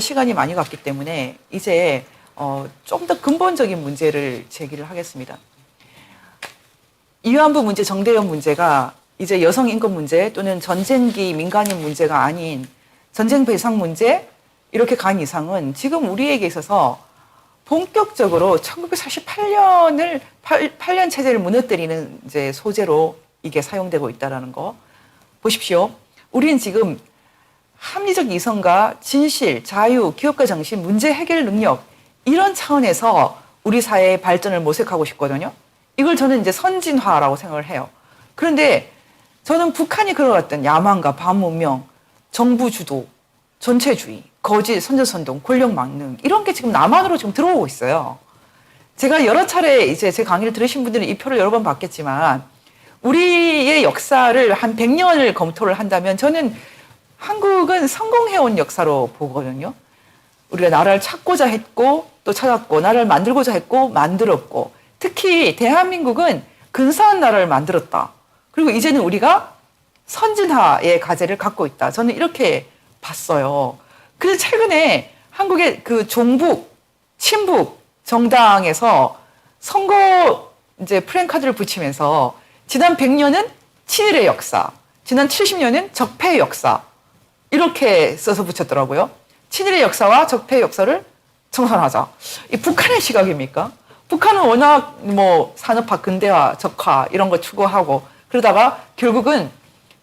시간이 많이 갔기 때문에 이제 어, 좀 더 근본적인 문제를 제기를 하겠습니다. 위안부 문제, 정대현 문제가 이제 여성 인권 문제 또는 전쟁기 민간인 문제가 아닌 전쟁 배상 문제 이렇게 간 이상은 지금 우리에게 있어서 본격적으로 1948년을 8, 8년 체제를 무너뜨리는 이제 소재로 이게 사용되고 있다라는 거 보십시오. 우리는 지금 합리적 이성과 진실, 자유, 기업가 정신, 문제 해결 능력 이런 차원에서 우리 사회의 발전을 모색하고 싶거든요. 이걸 저는 이제 선진화라고 생각을 해요. 그런데 저는 북한이 걸어갔던 야망과 반문명, 정부 주도, 전체주의, 거짓, 선전선동, 권력 망능 이런 게 지금 남한으로 지금 들어오고 있어요. 제가 여러 차례 이제 제 강의를 들으신 분들은 이 표를 여러 번 봤겠지만 우리의 역사를 한 100년을 검토를 한다면 저는 한국은 성공해온 역사로 보거든요. 우리가 나라를 찾고자 했고 또 찾았고 나라를 만들고자 했고 만들었고 특히 대한민국은 근사한 나라를 만들었다. 그리고 이제는 우리가 선진화의 과제를 갖고 있다. 저는 이렇게 봤어요. 그래서 최근에 한국의 그 종북, 친북 정당에서 선거 이제 프랭카드를 붙이면서 지난 100년은 친일의 역사, 지난 70년은 적폐의 역사 이렇게 써서 붙였더라고요. 친일의 역사와 적폐의 역사를 청산하자. 이 북한의 시각입니까? 북한은 워낙 뭐 산업화, 근대화, 적화 이런 거 추구하고 그러다가 결국은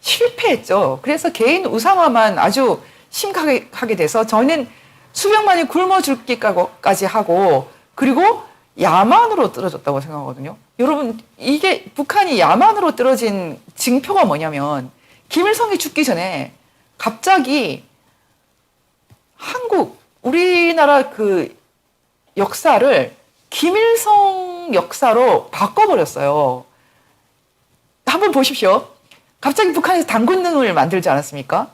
실패했죠. 그래서 개인 우상화만 아주 심각하게 돼서 저는 수백만이 굶어 죽기까지 하고 그리고 야만으로 떨어졌다고 생각하거든요. 여러분 이게 북한이 야만으로 떨어진 징표가 뭐냐면 김일성이 죽기 전에 갑자기 한국 우리나라 그 역사를 김일성 역사로 바꿔버렸어요. 한번 보십시오. 갑자기 북한에서 당군능을 만들지 않았습니까?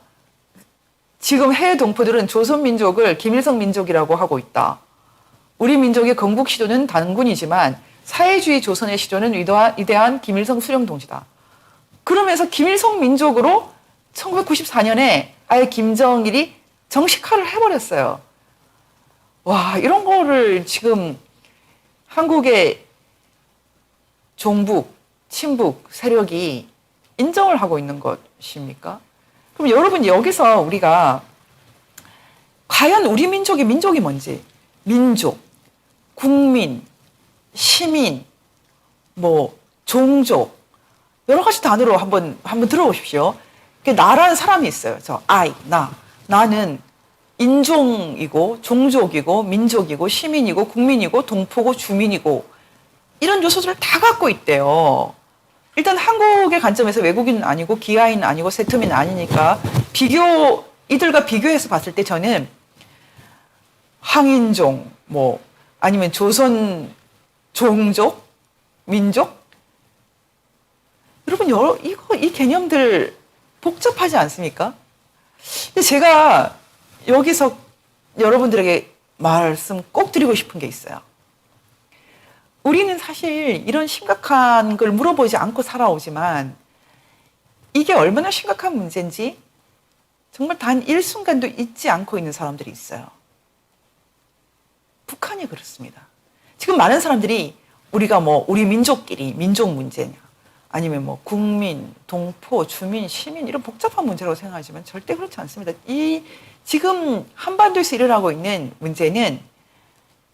지금 해외 동포들은 조선민족을 김일성 민족이라고 하고 있다. 우리 민족의 건국 시도는 단군이지만 사회주의 조선의 위대한, 위대한 김일성 수령 동지다. 그러면서 김일성 민족으로 1994년에 아예 김정일이 정식화를 해버렸어요. 와, 이런 거를 지금 한국의 종북, 친북 세력이 인정을 하고 있는 것입니까? 그럼 여러분 여기서 우리가 과연 우리 민족의 민족이 뭔지 민족, 국민, 시민, 뭐 종족 여러 가지 단어로 한번 한번 들어보십시오. 그 나라는 사람이 있어요. 저 I 나 나는 인종이고 종족이고 민족이고 시민이고 국민이고 동포고 주민이고 이런 요소들을 다 갖고 있대요. 일단 한국의 관점에서 외국인은 아니고 기아인 아니고 세트민 아니니까 비교 이들과 비교해서 봤을 때 저는 황인종 뭐 아니면 조선 종족 민족 여러분 여러 이거 이 개념들 복잡하지 않습니까? 제가 여기서 여러분들에게 말씀 꼭 드리고 싶은 게 있어요. 우리는 사실 이런 심각한 걸 물어보지 않고 살아오지만 이게 얼마나 심각한 문제인지 정말 단 일순간도 잊지 않고 있는 사람들이 있어요. 북한이 그렇습니다. 지금 많은 사람들이 우리가 뭐 우리 민족끼리 민족 문제냐 아니면 뭐 국민, 동포, 주민, 시민 이런 복잡한 문제라고 생각하지만 절대 그렇지 않습니다. 이 지금 한반도에서 일어나고 있는 문제는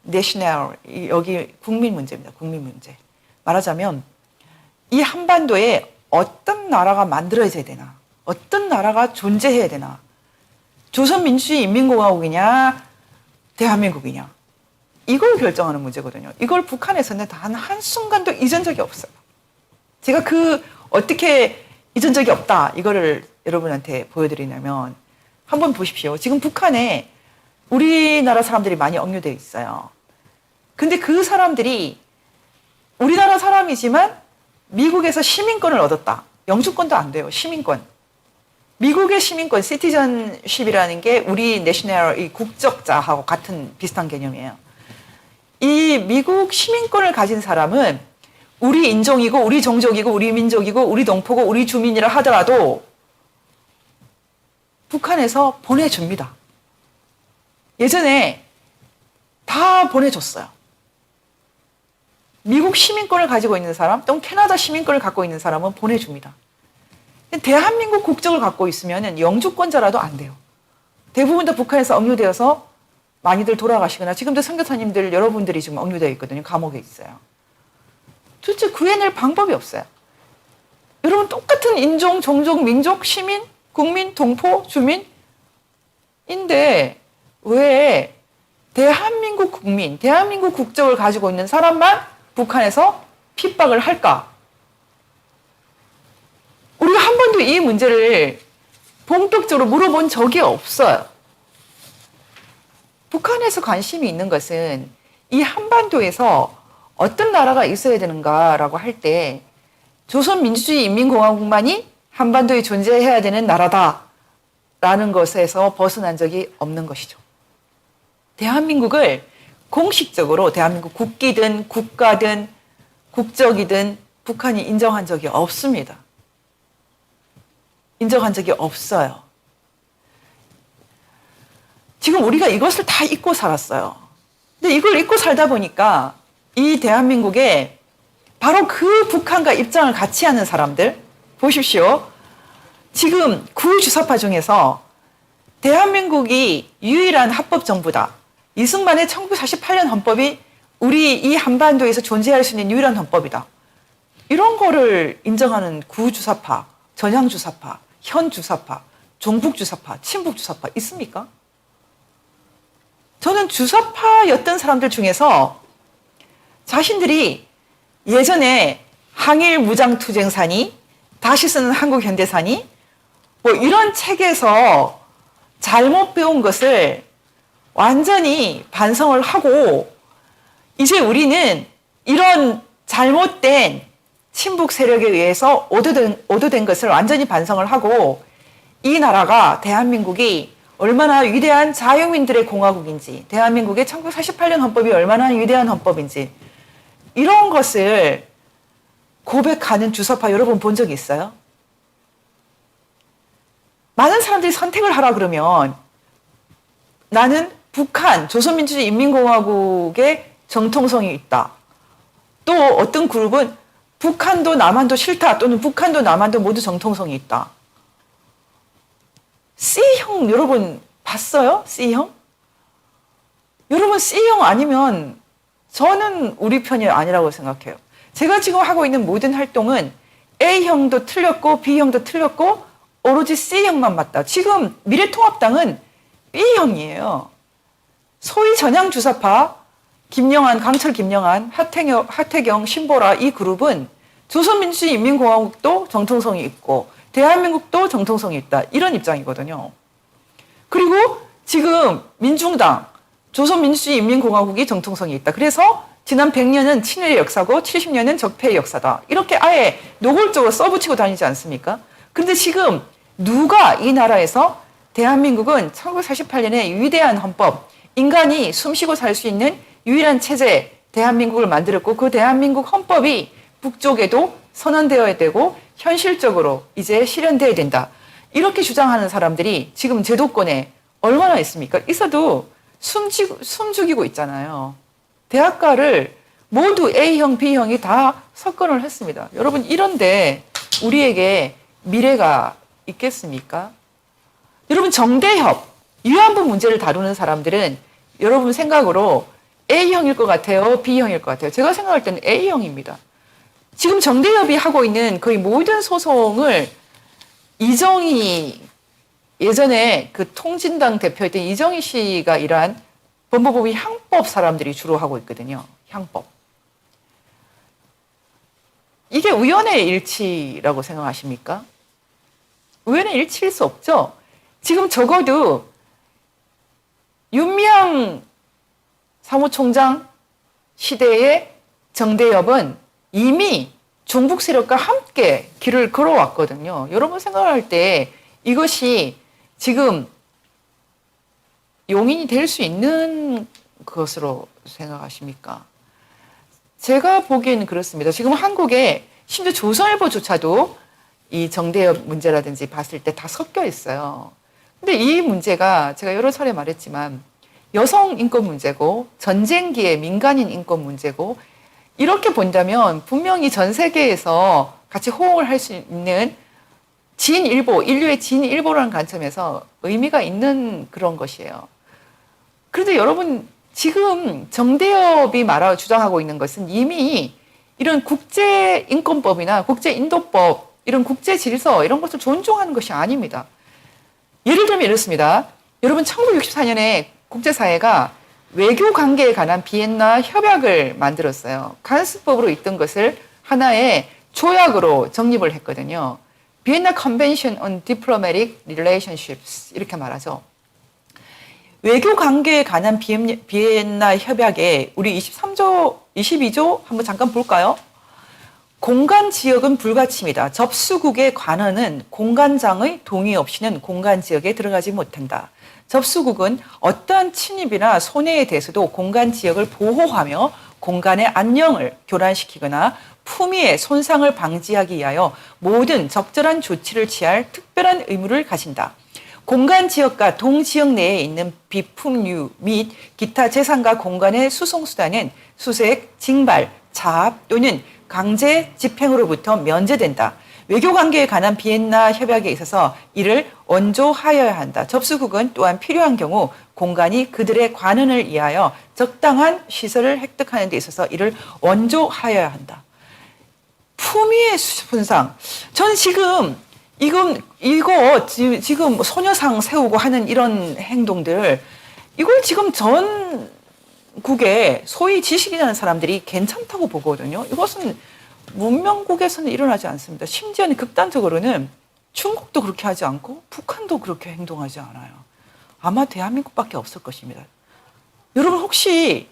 내셔널 여기 국민 문제입니다. 국민 문제. 말하자면 이 한반도에 어떤 나라가 만들어져야 되나? 어떤 나라가 존재해야 되나? 조선민주주의 인민공화국이냐? 대한민국이냐? 이걸 결정하는 문제거든요. 이걸 북한에서는 단 한순간도 잊은 적이 없어요. 제가 그 어떻게 잊은 적이 없다 이거를 여러분한테 보여드리냐면 한번 보십시오. 지금 북한에 우리나라 사람들이 많이 억류되어 있어요. 근데 그 사람들이 우리나라 사람이지만 미국에서 시민권을 얻었다. 영주권도 안 돼요. 시민권. 미국의 시민권, 시티즌십이라는 게 우리 내셔널 이 국적자하고 같은 비슷한 개념이에요. 이 미국 시민권을 가진 사람은 우리 인종이고 우리 종족이고 우리 민족이고 우리 동포고 우리 주민이라 하더라도 북한에서 보내줍니다. 예전에 다 보내줬어요. 미국 시민권을 가지고 있는 사람 또는 캐나다 시민권을 갖고 있는 사람은 보내줍니다. 대한민국 국적을 갖고 있으면 영주권자라도 안 돼요. 대부분 다 북한에서 억류되어서 많이들 돌아가시거나 지금도 선교사님들 여러분들이 지금 억류되어 있거든요. 감옥에 있어요. 도대체 구해낼 방법이 없어요. 여러분 똑같은 인종, 종족, 민족, 시민, 국민, 동포, 주민인데 왜 대한민국 국민, 대한민국 국적을 가지고 있는 사람만 북한에서 핍박을 할까? 우리가 한 번도 이 문제를 본격적으로 물어본 적이 없어요. 북한에서 관심이 있는 것은 이 한반도에서 어떤 나라가 있어야 되는가라고 할 때 조선민주주의 인민공화국만이 한반도에 존재해야 되는 나라다라는 것에서 벗어난 적이 없는 것이죠. 대한민국을 공식적으로 대한민국 국기든 국가든 국적이든 북한이 인정한 적이 없습니다. 인정한 적이 없어요. 지금 우리가 이것을 다 잊고 살았어요. 근데 이걸 잊고 살다 보니까 이 대한민국에 바로 그 북한과 입장을 같이 하는 사람들 보십시오. 지금 구주사파 중에서 대한민국이 유일한 합법 정부다. 이승만의 1948년 헌법이 우리 이 한반도에서 존재할 수 있는 유일한 헌법이다. 이런 거를 인정하는 구주사파, 전향주사파, 현주사파, 종북주사파, 친북주사파 있습니까? 저는 주사파였던 사람들 중에서 자신들이 예전에 항일 무장투쟁사니 다시 쓰는 한국 현대사니 뭐 이런 책에서 잘못 배운 것을 완전히 반성을 하고 이제 우리는 이런 잘못된 친북 세력에 의해서 오도된, 오도된 것을 완전히 반성을 하고 이 나라가 대한민국이 얼마나 위대한 자유민들의 공화국인지 대한민국의 1948년 헌법이 얼마나 위대한 헌법인지 이런 것을 고백하는 주사파 여러분 본적 있어요? 많은 사람들이 선택을 하라 그러면 나는 북한 조선민주주의 인민공화국의 정통성이 있다. 또 어떤 그룹은 북한도 남한도 싫다 또는 북한도 남한도 모두 정통성이 있다. C형 여러분 봤어요? C형? 여러분 C형 아니면 저는 우리 편이 아니라고 생각해요. 제가 지금 하고 있는 모든 활동은 A형도 틀렸고 B형도 틀렸고 오로지 C형만 맞다. 지금 미래통합당은 B형이에요. 소위 전향 주사파 김영한, 강철 김영한, 하태경, 하태경, 신보라 이 그룹은 조선민주주의 인민공화국도 정통성이 있고 대한민국도 정통성이 있다. 이런 입장이거든요. 그리고 지금 민중당, 조선민주주의 인민공화국이 정통성이 있다. 그래서 지난 100년은 친일의 역사고 70년은 적폐의 역사다. 이렇게 아예 노골적으로 써붙이고 다니지 않습니까? 그런데 지금 누가 이 나라에서 대한민국은 1948년에 위대한 헌법, 인간이 숨쉬고 살 수 있는 유일한 체제, 대한민국을 만들었고 그 대한민국 헌법이 북쪽에도 선언되어야 되고 현실적으로 이제 실현돼야 된다. 이렇게 주장하는 사람들이 지금 제도권에 얼마나 있습니까? 있어도 숨지, 숨죽이고 있잖아요. 대학가를 모두 A형, B형이 다 석권을 했습니다. 여러분, 이런데 우리에게 미래가 있겠습니까? 여러분, 정대협, 위안부 문제를 다루는 사람들은 여러분 생각으로 A형일 것 같아요? B형일 것 같아요? 제가 생각할 때는 A형입니다. 지금 정대협이 하고 있는 거의 모든 소송을 이정희 예전에 그 통진당 대표였던 이정희 씨가 일한 법무법의 향법 사람들이 주로 하고 있거든요. 향법. 이게 우연의 일치라고 생각하십니까? 우연의 일치일 수 없죠. 지금 적어도 윤미향 사무총장 시대의 정대협은 이미 종북 세력과 함께 길을 걸어왔거든요. 여러분 생각할 때 이것이 지금 용인이 될 수 있는 것으로 생각하십니까? 제가 보기에는 그렇습니다. 지금 한국에 심지어 조선일보조차도 이 정대협 문제라든지 봤을 때 다 섞여 있어요. 근데 이 문제가 제가 여러 차례 말했지만 여성 인권 문제고 전쟁기의 민간인 인권 문제고 이렇게 본다면 분명히 전 세계에서 같이 호응을 할 수 있는 진일보, 인류의 진일보라는 관점에서 의미가 있는 그런 것이에요. 그런데 여러분 지금 정대협이 말하 주장하고 있는 것은 이미 이런 국제 인권법이나 국제 인도법 이런 국제 질서 이런 것을 존중하는 것이 아닙니다. 예를 들면 이렇습니다. 여러분 1964년에 국제사회가 외교 관계에 관한 비엔나 협약을 만들었어요. 간수법으로 있던 것을 하나의 조약으로 정립을 했거든요. 비엔나 컨벤션 on Diplomatic Relationships 이렇게 말하죠. 외교 관계에 관한 비엔- 비엔나 협약에 우리 23조, 22조 한번 잠깐 볼까요? 공간 지역은 불가침이다. 접수국의 관원은 공간장의 동의 없이는 공간 지역에 들어가지 못한다. 접수국은 어떠한 침입이나 손해에 대해서도 공간 지역을 보호하며 공간의 안녕을 교란시키거나 품위의 손상을 방지하기 위하여 모든 적절한 조치를 취할 특별한 의무를 가진다. 공간 지역과 동 지역 내에 있는 비품류 및 기타 재산과 공간의 수송 수단은 수색, 징발, 자압 또는 강제 집행으로부터 면제된다. 외교 관계에 관한 비엔나 협약에 있어서 이를 원조하여야 한다. 접수국은 또한 필요한 경우 공간이 그들의 관원을 위하여 적당한 시설을 획득하는 데 있어서 이를 원조하여야 한다. 품위의 손상. 전 지금 이건 이거 지- 지금 소녀상 세우고 하는 이런 행동들 이걸 지금 전국에 소위 지식이라는 사람들이 괜찮다고 보거든요. 이것은 문명국에서는 일어나지 않습니다. 심지어는 극단적으로는 중국도 그렇게 하지 않고 북한도 그렇게 행동하지 않아요. 아마 대한민국밖에 없을 것입니다. 여러분 혹시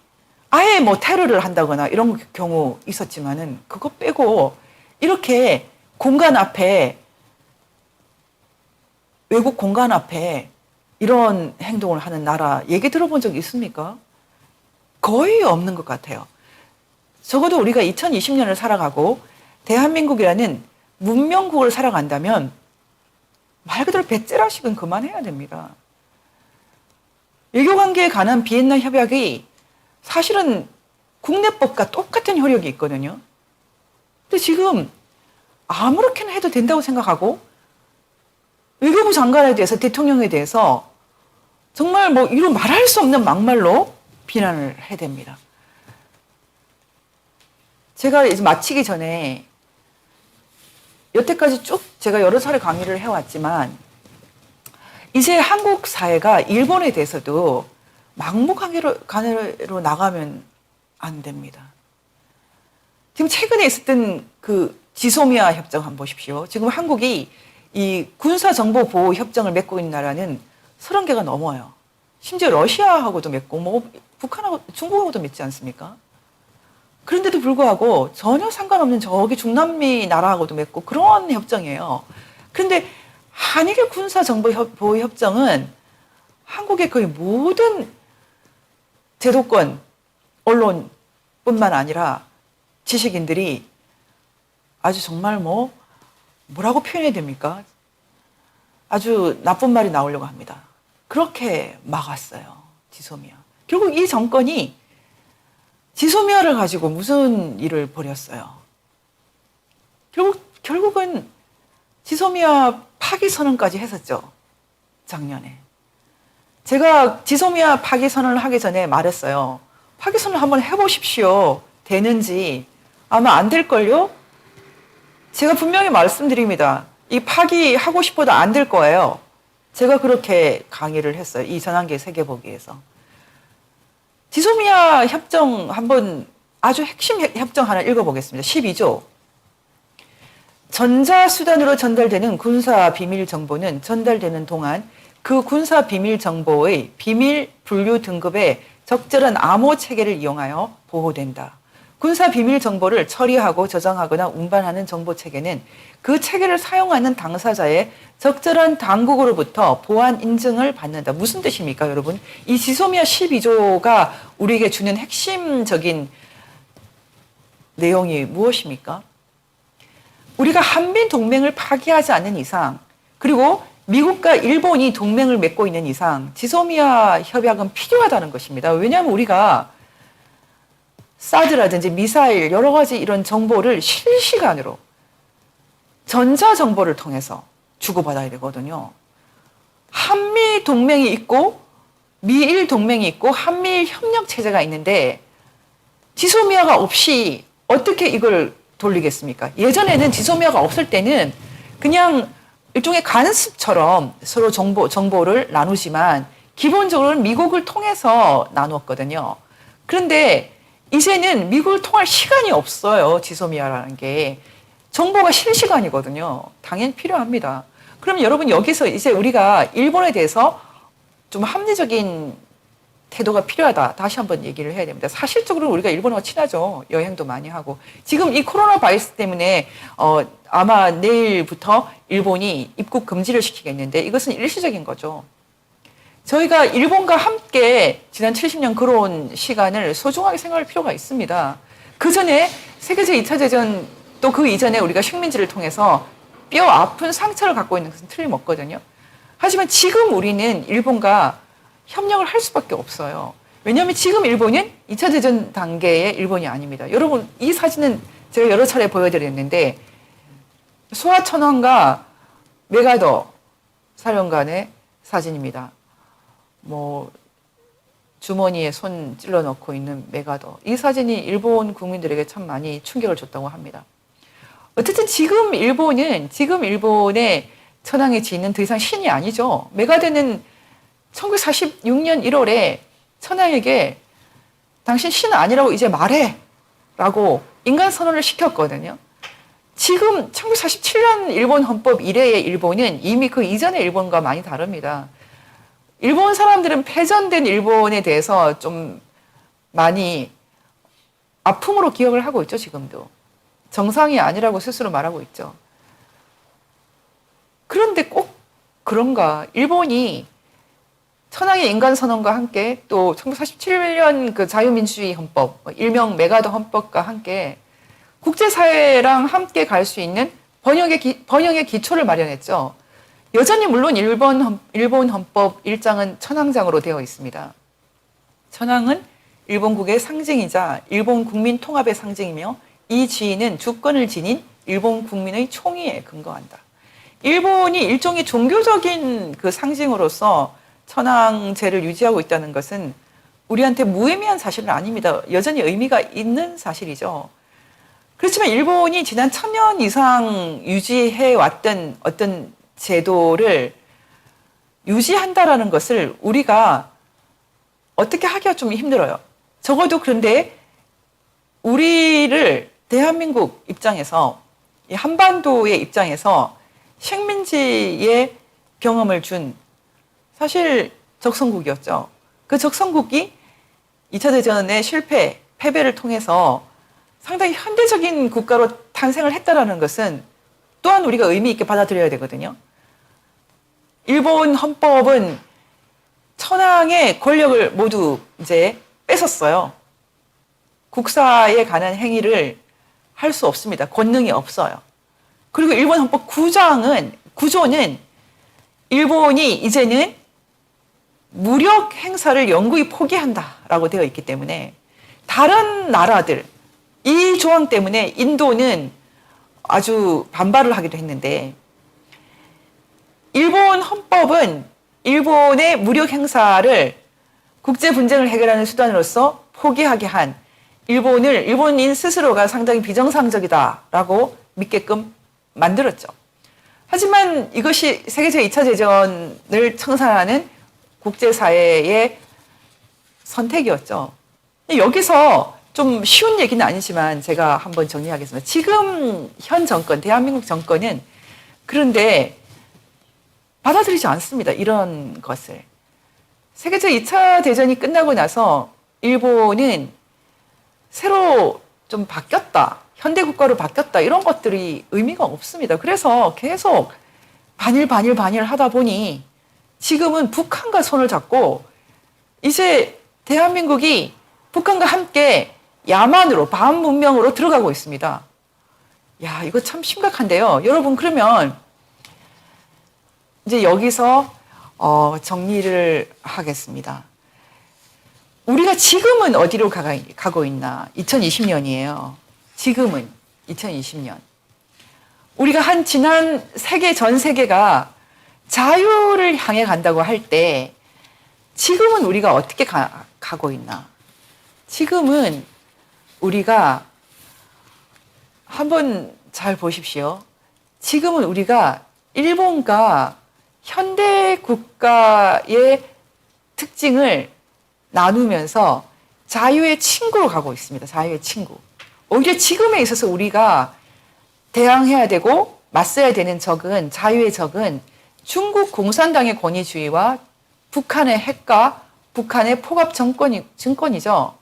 아예 뭐 테러를 한다거나 이런 경우 있었지만은 그거 빼고 이렇게 공간 앞에 외국 공간 앞에 이런 행동을 하는 나라 얘기 들어본 적 있습니까? 거의 없는 것 같아요. 적어도 우리가 2020년을 살아가고 대한민국이라는 문명국을 살아간다면 말 그대로 배째라식은 그만해야 됩니다. 외교 관계에 관한 비엔나 협약이 사실은 국내법과 똑같은 효력이 있거든요. 근데 지금 아무렇게나 해도 된다고 생각하고 외교부 장관에 대해서 대통령에 대해서 정말 뭐 이런 말할 수 없는 막말로 비난을 해댑니다. 제가 이제 마치기 전에 여태까지 쭉 제가 여러 차례 강의를 해왔지만 이제 한국 사회가 일본에 대해서도 막무가내로 가내로 나가면 안 됩니다. 지금 최근에 있었던 그 지소미아 협정 한번 보십시오. 지금 한국이 이 군사 정보 보호 협정을 맺고 있는 나라는 30개가 넘어요. 심지어 러시아하고도 맺고 뭐 북한하고 중국하고도 맺지 않습니까? 그런데도 불구하고 전혀 상관없는 저기 중남미 나라하고도 맺고 그런 협정이에요. 그런데 한일 군사 정보 협- 보호 협정은 한국의 거의 모든 제도권 언론뿐만 아니라 지식인들이 아주 정말 뭐 뭐라고 표현해야 됩니까? 아주 나쁜 말이 나오려고 합니다. 그렇게 막았어요. 지소미아. 결국 이 정권이 지소미아를 가지고 무슨 일을 벌였어요? 결국, 결국은 지소미아 파기 선언까지 했었죠. 작년에. 제가 지소미아 파기 선언을 하기 전에 말했어요. 파기 선언 한번 해보십시오. 되는지. 아마 안 될걸요? 제가 분명히 말씀드립니다. 이 파기하고 싶어도 안 될 거예요. 제가 그렇게 강의를 했어요. 이 전환기 세계보기에서. 지소미아 협정 한번 아주 핵심 협- 협정 하나 읽어보겠습니다. 12조. 전자수단으로 전달되는 군사 비밀 정보는 전달되는 동안 그 군사 비밀 정보의 비밀 분류 등급의 적절한 암호 체계를 이용하여 보호된다. 군사 비밀 정보를 처리하고 저장하거나 운반하는 정보 체계는 그 체계를 사용하는 당사자의 적절한 당국으로부터 보안 인증을 받는다. 무슨 뜻입니까, 여러분? 이 지소미아 12조가 우리에게 주는 핵심적인 내용이 무엇입니까? 우리가 한빈 동맹을 파기하지 않는 이상, 그리고 미국과 일본이 동맹을 맺고 있는 이상 지소미아 협약은 필요하다는 것입니다. 왜냐하면 우리가 사드라든지 미사일 여러 가지 이런 정보를 실시간으로 전자 정보를 통해서 주고받아야 되거든요. 한미 동맹이 있고 미일 동맹이 있고 한미일 협력 체제가 있는데 지소미아가 없이 어떻게 이걸 돌리겠습니까? 예전에는 지소미아가 없을 때는 그냥 일종의 간습처럼 서로 정보, 정보를 나누지만 기본적으로는 미국을 통해서 나눴거든요. 그런데 이제는 미국을 통할 시간이 없어요. 지소미아라는 게. 정보가 실시간이거든요. 당연히 필요합니다. 그럼 여러분 여기서 이제 우리가 일본에 대해서 좀 합리적인 태도가 필요하다. 다시 한번 얘기를 해야 됩니다. 사실적으로 우리가 일본과 친하죠. 여행도 많이 하고. 지금 이 코로나 바이러스 때문에 어, 아마 내일부터 일본이 입국 금지를 시키겠는데 이것은 일시적인 거죠. 저희가 일본과 함께 지난 70년 걸어온 시간을 소중하게 생각할 필요가 있습니다. 그 전에 세계제 2차 대전 또 그 이전에 우리가 식민지를 통해서 뼈 아픈 상처를 갖고 있는 것은 틀림없거든요. 하지만 지금 우리는 일본과 협력을 할 수밖에 없어요. 왜냐하면 지금 일본은 2차 대전 단계의 일본이 아닙니다. 여러분, 이 사진은 제가 여러 차례 보여드렸는데, 소아천왕과 메가더 사령관의 사진입니다. 뭐, 주머니에 손 찔러 넣고 있는 메가더. 이 사진이 일본 국민들에게 참 많이 충격을 줬다고 합니다. 어쨌든 지금 일본은, 지금 일본의 천황의 지인은 더 이상 신이 아니죠. 메가더는 1946년 1월에 천황에게 당신 신 아니라고 이제 말해. 라고 인간 선언을 시켰거든요. 지금 1947년 일본 헌법 이래의 일본은 이미 그 이전의 일본과 많이 다릅니다. 일본 사람들은 패전된 일본에 대해서 좀 많이 아픔으로 기억을 하고 있죠, 지금도. 정상이 아니라고 스스로 말하고 있죠. 그런데 꼭 그런가? 일본이 천황의 인간 선언과 함께 또 1947년 그 자유민주주의 헌법, 뭐 일명 메가더 헌법과 함께 국제사회랑 함께 갈 수 있는 번영의, 기, 번영의 기초를 마련했죠. 여전히 물론 일본, 헌, 일본 헌법 일장은 천황장으로 되어 있습니다. 천황은 일본국의 상징이자 일본 국민 통합의 상징이며 이 지위는 주권을 지닌 일본 국민의 총의에 근거한다. 일본이 일종의 종교적인 그 상징으로서 천황제를 유지하고 있다는 것은 우리한테 무의미한 사실은 아닙니다. 여전히 의미가 있는 사실이죠. 그렇지만 일본이 지난 천년 이상 유지해 왔던 어떤 제도를 유지한다라는 것을 우리가 어떻게 하기가 좀 힘들어요. 적어도 그런데 우리를 대한민국 입장에서 한반도의 입장에서 식민지의 경험을 준 사실 적성국이었죠. 그 적성국이 2차 대전의 실패, 패배를 통해서 상당히 현대적인 국가로 탄생을 했다라는 것은 또한 우리가 의미 있게 받아들여야 되거든요. 일본 헌법은 천황의 권력을 모두 이제 뺏었어요. 국사에 관한 행위를 할 수 없습니다. 권능이 없어요. 그리고 일본 헌법 구장은 구조는 일본이 이제는 무력 행사를 영구히 포기한다라고 되어 있기 때문에 다른 나라들 이 조항 때문에 인도는 아주 반발을 하기도 했는데 일본 헌법은 일본의 무력 행사를 국제 분쟁을 해결하는 수단으로서 포기하게 한 일본을 일본인 스스로가 상당히 비정상적이다라고 믿게끔 만들었죠. 하지만 이것이 세계적 2차 대전을 청산하는 국제사회의 선택이었죠. 여기서 좀 쉬운 얘기는 아니지만 제가 한번 정리하겠습니다. 지금 현 정권, 대한민국 정권은 그런데 받아들이지 않습니다. 이런 것을. 세계적 2차 대전이 끝나고 나서 일본은 새로 좀 바뀌었다. 현대 국가로 바뀌었다. 이런 것들이 의미가 없습니다. 그래서 계속 반일, 반일, 반일 하다 보니 지금은 북한과 손을 잡고 이제 대한민국이 북한과 함께 야만으로 반 문명으로 들어가고 있습니다. 야, 이거 참 심각한데요. 여러분, 그러면 이제 여기서 어, 정리를 하겠습니다. 우리가 지금은 어디로 가가, 가고 있나? 2020년이에요. 지금은 2020년. 우리가 한 지난 세계 전 세계가 자유를 향해 간다고 할 때 지금은 우리가 어떻게 가, 가고 있나? 지금은 우리가 한번 잘 보십시오. 지금은 우리가 일본과 현대 국가의 특징을 나누면서 자유의 친구로 가고 있습니다. 자유의 친구. 오히려 지금에 있어서 우리가 대항해야 되고 맞서야 되는 적은 자유의 적은 중국 공산당의 권위주의와 북한의 핵과 북한의 포갑 정권이 정권이죠.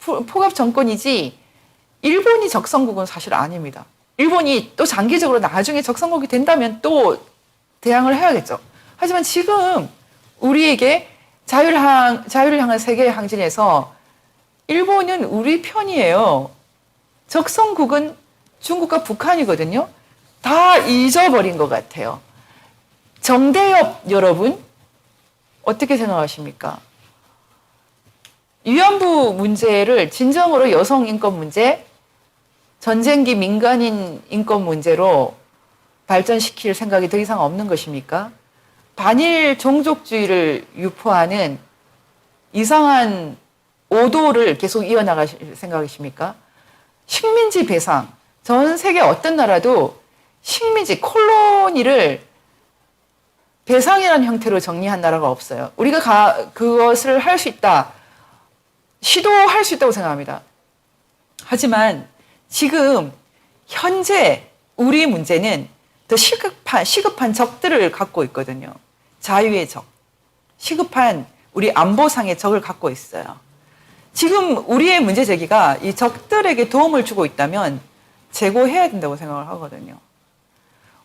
포- 포갑 정권이지 일본이 적성국은 사실 아닙니다. 일본이 또 장기적으로 나중에 적성국이 된다면 또 대항을 해야겠죠. 하지만 지금 우리에게 자유를, 향, 자유를 향한 세계의 항진에서 일본은 우리 편이에요. 적성국은 중국과 북한이거든요. 다 잊어버린 것 같아요. 정대협 여러분, 어떻게 생각하십니까? 위안부 문제를 진정으로 여성 인권 문제, 전쟁기 민간인 인권 문제로 발전시킬 생각이 더 이상 없는 것입니까? 반일 종족주의를 유포하는 이상한 오도를 계속 이어나가실 생각이십니까? 식민지 배상. 전 세계 어떤 나라도 식민지, 콜로니를 배상이라는 형태로 정리한 나라가 없어요. 우리가 가, 그것을 할 수 있다. 시도할 수 있다고 생각합니다. 하지만 지금 현재 우리 문제는 더 시급한, 시급한 적들을 갖고 있거든요. 자유의 적. 시급한 우리 안보상의 적을 갖고 있어요. 지금 우리의 문제 제기가 이 적들에게 도움을 주고 있다면 제고해야 된다고 생각을 하거든요.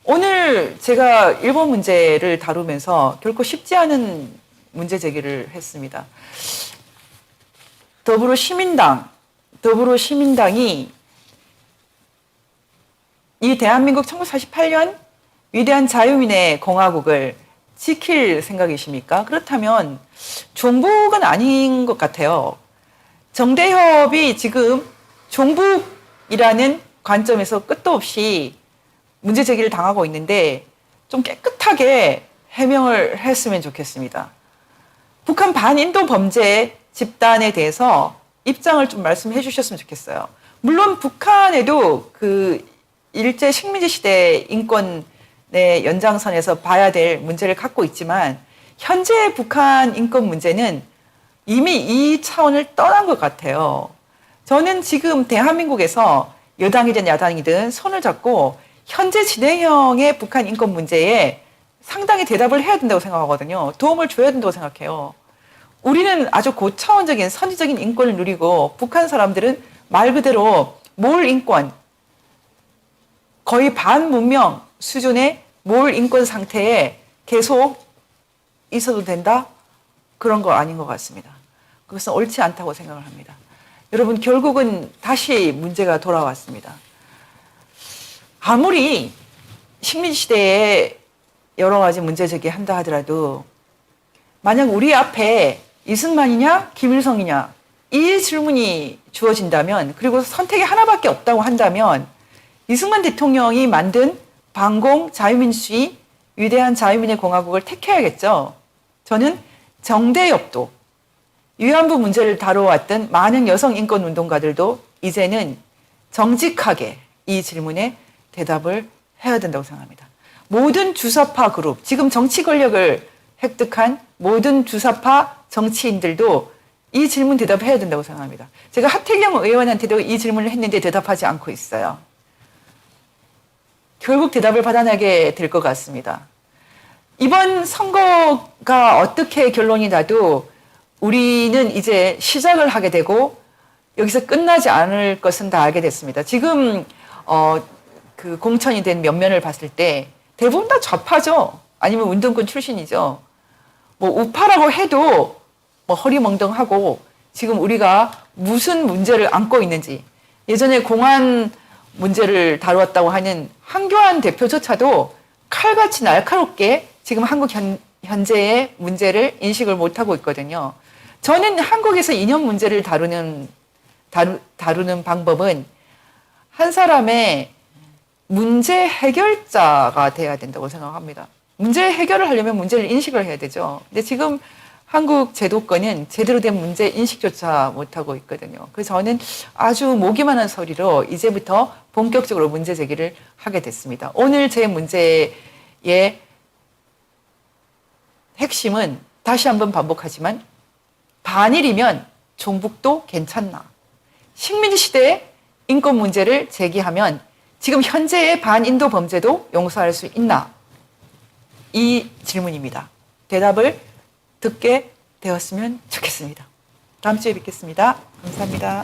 오늘 제가 일본 문제를 다루면서 결코 쉽지 않은 문제 제기를 했습니다. 더불어 시민당, 더불어 시민당이 이 대한민국 1948년 위대한 자유민의 공화국을 지킬 생각이십니까? 그렇다면 종북은 아닌 것 같아요. 정대협이 지금 종북이라는 관점에서 끝도 없이 문제 제기를 당하고 있는데 좀 깨끗하게 해명을 했으면 좋겠습니다. 북한 반인도 범죄 집단에 대해서 입장을 좀 말씀해 주셨으면 좋겠어요. 물론 북한에도 그 일제 식민지 시대 인권의 연장선에서 봐야 될 문제를 갖고 있지만 현재 북한 인권 문제는 이미 이 차원을 떠난 것 같아요. 저는 지금 대한민국에서 여당이든 야당이든 손을 잡고 현재 진행형의 북한 인권 문제에 상당히 대답을 해야 된다고 생각하거든요. 도움을 줘야 된다고 생각해요. 우리는 아주 고차원적인 선지적인 인권을 누리고 북한 사람들은 말 그대로 몰 인권, 거의 반문명 수준의 몰 인권 상태에 계속 있어도 된다? 그런 거 아닌 것 같습니다. 그것은 옳지 않다고 생각을 합니다. 여러분, 결국은 다시 문제가 돌아왔습니다. 아무리 식민시대에 여러 가지 문제 제기한다 하더라도 만약 우리 앞에 이승만이냐 김일성이냐 이 질문이 주어진다면 그리고 선택이 하나밖에 없다고 한다면 이승만 대통령이 만든 반공 자유민주주의 위대한 자유민의 공화국을 택해야겠죠. 저는 정대협도 위안부 문제를 다뤄왔던 많은 여성 인권 운동가들도 이제는 정직하게 이 질문에 대답을 해야 된다고 생각합니다. 모든 주사파 그룹, 지금 정치 권력을 획득한 모든 주사파 정치인들도 이 질문 대답해야 된다고 생각합니다. 제가 하태경 의원한테도 이 질문을 했는데 대답하지 않고 있어요. 결국 대답을 받아내게 될 것 같습니다. 이번 선거가 어떻게 결론이 나도 우리는 이제 시작을 하게 되고 여기서 끝나지 않을 것은 다 알게 됐습니다. 지금 어, 그 공천이 된 면면을 봤을 때 대부분 다 좌파죠. 아니면 운동권 출신이죠. 뭐 우파라고 해도 뭐 허리멍덩하고 지금 우리가 무슨 문제를 안고 있는지 예전에 공안 문제를 다루었다고 하는 한교안 대표조차도 칼같이 날카롭게 지금 한국 현, 현재의 문제를 인식을 못하고 있거든요. 저는 한국에서 이념 문제를 다루는 다루, 다루는 방법은 한 사람의 문제 해결자가 돼야 된다고 생각합니다. 문제 해결을 하려면 문제를 인식을 해야 되죠. 근데 지금 한국 제도권은 제대로 된 문제 인식조차 못하고 있거든요. 그래서 저는 아주 모기만 한 소리로 이제부터 본격적으로 문제 제기를 하게 됐습니다. 오늘 제 문제의 핵심은 다시 한번 반복하지만 반일이면 종북도 괜찮나? 식민지 시대의 인권 문제를 제기하면 지금 현재의 반인도 범죄도 용서할 수 있나? 이 질문입니다. 대답을 듣게 되었으면 좋겠습니다. 다음 주에 뵙겠습니다. 감사합니다.